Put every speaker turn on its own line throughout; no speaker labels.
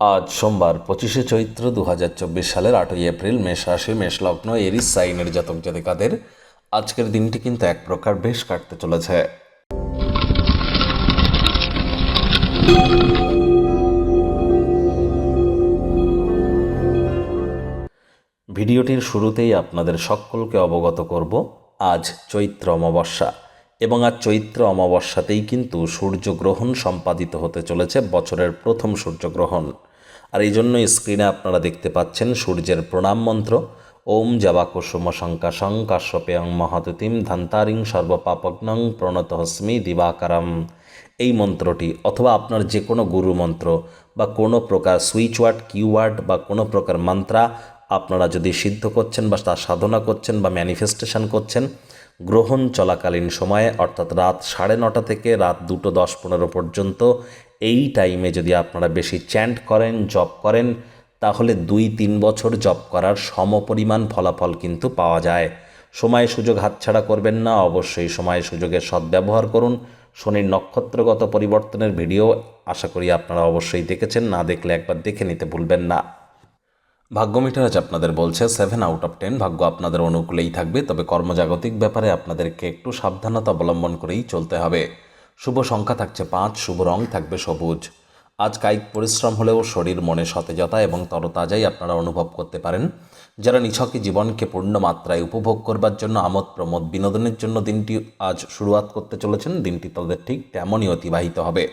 আজ সোমবার পঁচিশে চৈত্র দু হাজার চব্বিশ সালের আটই এপ্রিল মেষ রাশি, মেষ লগ্ন, এরিস, সাইনের জাতক জাতিকাদের আজকের দিনটি কিন্তু এক প্রকার বেশ কাটতে চলেছে। ভিডিওটির শুরুতেই আপনাদের সকলকে অবগত করব, আজ চৈত্র অমাবস্যা এবং আজ চৈত্র অমাবস্যাতেই কিন্তু সূর্যগ্রহণ সম্পাদিত হতে চলেছে বছরের প্রথম সূর্যগ্রহণ। আর এই জন্যই স্ক্রিনে আপনারা দেখতে পাচ্ছেন সূর্যের প্রণাম মন্ত্র। ওম জবা কুসুম শঙ্কাশং কাশ্যপেয়ং মহাতুতিম ধান্তারিং সর্বপাপগ্নং প্রণত হস্মি দিবাকারম। এই মন্ত্রটি অথবা আপনার যে কোনো গুরু মন্ত্র বা কোনো প্রকার সুইচ ওয়ার্ড কিওয়ার্ড বা কোনো প্রকার মন্ত্রা আপনারা যদি সিদ্ধ করছেন বা তার সাধনা করছেন বা ম্যানিফেস্টেশন করছেন গ্রহণ চলাকালীন সময়ে, অর্থাৎ রাত সাড়ে নটা থেকে রাত দুটো দশ পনেরো পর্যন্ত, এই টাইমে যদি আপনারা বেশি চ্যান্ট করেন জব করেন, তাহলে দুই তিন বছর জব করার সমপরিমাণ ফলাফল কিন্তু পাওয়া যায়। সময় সুযোগ হাতছাড়া করবেন না, অবশ্যই সময় সুযোগের সদ্ব্যবহার করুন। শনির নক্ষত্রগত পরিবর্তনের ভিডিও আশা করি আপনারা অবশ্যই দেখেছেন, না দেখলে একবার দেখে নিতে ভুলবেন না। ভাগ্য মিটার আজ আপনাদের বলছে সেভেন আউট অফ টেন ভাগ্য আপনাদের অনুকূলেই থাকবে, তবে কর্মজাগতিক ব্যাপারে আপনাদেরকে একটু সাবধানতা অবলম্বন করেই চলতে হবে। শুভ সংখ্যা থাকছে পাঁচ, শুভ রং থাকবে সবুজ। আজ কায়িক পরিশ্রম হলেও শরীর, মনে সতেজতা এবং তরতাজাই আপনারা অনুভব করতে পারেন। যারা নিছকে জীবনকে পূর্ণ মাত্রায় উপভোগ করবার জন্য আমোদ প্রমোদ বিনোদনের জন্য দিনটি আজ শুরুয়াত করতে চলেছেন, দিনটি তাদের ঠিক তেমনই অতিবাহিত হবে।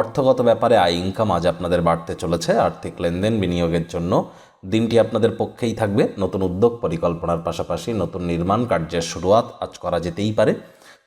অর্থগত ব্যাপারে আয় ইনকাম আজ আপনাদের বাড়তে চলেছে। আর্থিক লেনদেন বিনিয়োগের জন্য দিনটি আপনাদের পক্ষেই থাকবে। নতুন উদ্যোগ, পরিকল্পনার পাশাপাশি নতুন নির্মাণ কার্যের শুরুয়াত আজ করা যেতেই পারে।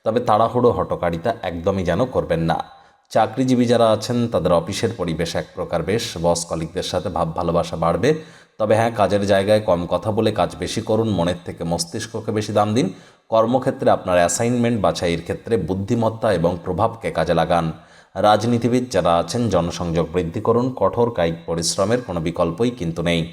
তবে তাড়াহুড়ো, হটকারিতা একদমই যেন করবেন না। চাকরিজীবী যারা আছেন, তাদের অফিসের পরিবেশ এক প্রকার বেশ। বস কলিকদের সাথে ভাব ভালোবাসা বাড়বে। তবে হ্যাঁ কাজের জায়গায় কম কথা বলে কাজ বেশি করুন। মনের থেকে মস্তিষ্ককে বেশি দাম দিন। কর্মক্ষেত্রে আপনার অ্যাসাইনমেন্ট বাছাইয়ের ক্ষেত্রে বুদ্ধিমত্তা এবং প্রভাবকে কাজে লাগান। রাজনীতিবিদ যারা আছেন, জনসংযোগ বৃদ্ধি করুন। কঠোর কায়িক পরিশ্রমের কোনো বিকল্পই কিন্তু নেই।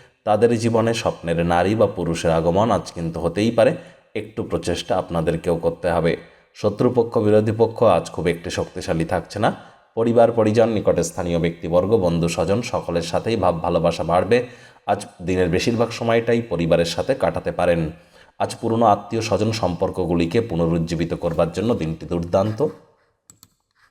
তাদের জীবনে স্বপ্নের নারী বা পুরুষের আগমন আজ কিন্তু হতেই পারে, একটু প্রচেষ্টা আপনাদেরকেও করতে হবে। শত্রুপক্ষ, বিরোধী পক্ষ আজ খুব একটি শক্তিশালী থাকছে না। পরিবার, পরিজন, নিকটে স্থানীয় ব্যক্তিবর্গ, বন্ধু, স্বজন সকলের সাথেই ভাব, ভালোবাসা বাড়বে। আজ দিনের বেশিরভাগ সময়টাই পরিবারের সাথে কাটাতে পারেন। আজ পুরনো আত্মীয় স্বজন সম্পর্কগুলিকে পুনরুজ্জীবিত করবার জন্য দিনটি দুর্দান্ত।